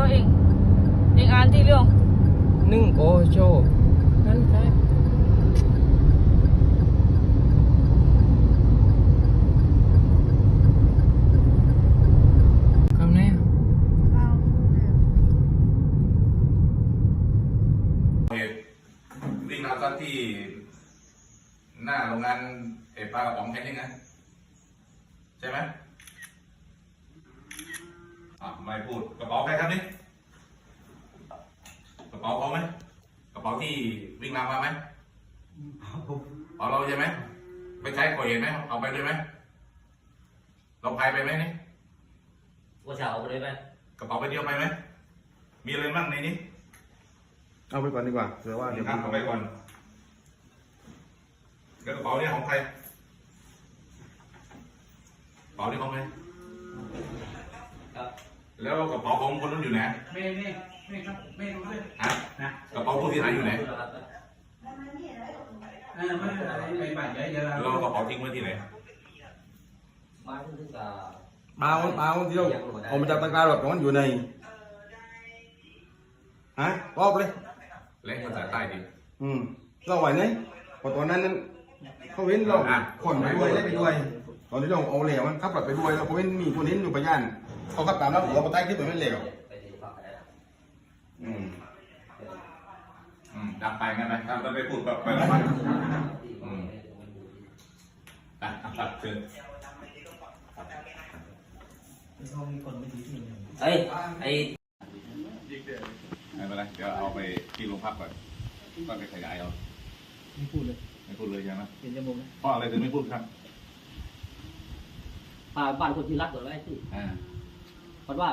เขาเองเองอ่านที่เรื่องหนึ่งโอโชนั่นใช่วิ่งเอาก็ที่ หน้าโรงงานเอปลากระป๋องแค่นี้นะใช่ไหม อะไม่พูดกระเป๋าใครครับนี่กระเป๋าเขาไหมกระเป๋าที่วิ่งราวมาไหมเอาเราใช่ไหมไปใช้ก่อเหตุไหมเอาไปด้วยไหมเราพายไปไหมนี่ว่าจะเอาไปเลยไหมกระเป๋าไปเดียวไปไหมมีอะไรบ้างในนี้เอาไปก่อนดีกว่าเผื่อว่าเดี๋ยวครับเอาไปก่อนแล้วกระเป๋าเนี่ยของใครกระเป๋านี่ของใครครับ แล้วกระเป๋าของคนนั้นอยู่ไหนเมย์เมย์เมย์ครับเมย์รู้ด้วยฮะนะกระเป๋าผู้ที่หายอยู่ไหนเออไม่อะไรไปบัตรเยอะเยอะแล้วกระเป๋าทิ้งไว้ที่ไหนบ้านที่กับเปล่าเปล่าที่เราเอามาจากตะกร้ารถของมันอยู่ในฮะรอบเลยเล่นภาษาใต้ดิอืมเราไหวไหมพอตอนนั้นนั้นเขาเห็นเราอะคนไปด้วยได้ไปด้วยตอนที่เราเอาเหลวมันขับรถไปด้วยแล้วเขาเห็นมีคนเห็นอยู่ปะย่าน เขาขับตามแล้วหัวมาใต้ที่ตัวไม่เหลวไปที่พักอะไรอืมอืมดับไปงั้นไหมถ้าเราไปพูดแบบไปละมันอืมอะตัดเชิญเฮ้ยไอ้ไม่เป็นไรเดี๋ยวเอาไปที่โรงพักก่อนก็ไปขยายเอาไม่พูดเลยไม่พูดเลยใช่ไหมเป็นจมูกนะเพราะอะไรถึงไม่พูดครับป่าบ้านคนที่รักก่อนไว้ที่อ่า เพราะว่า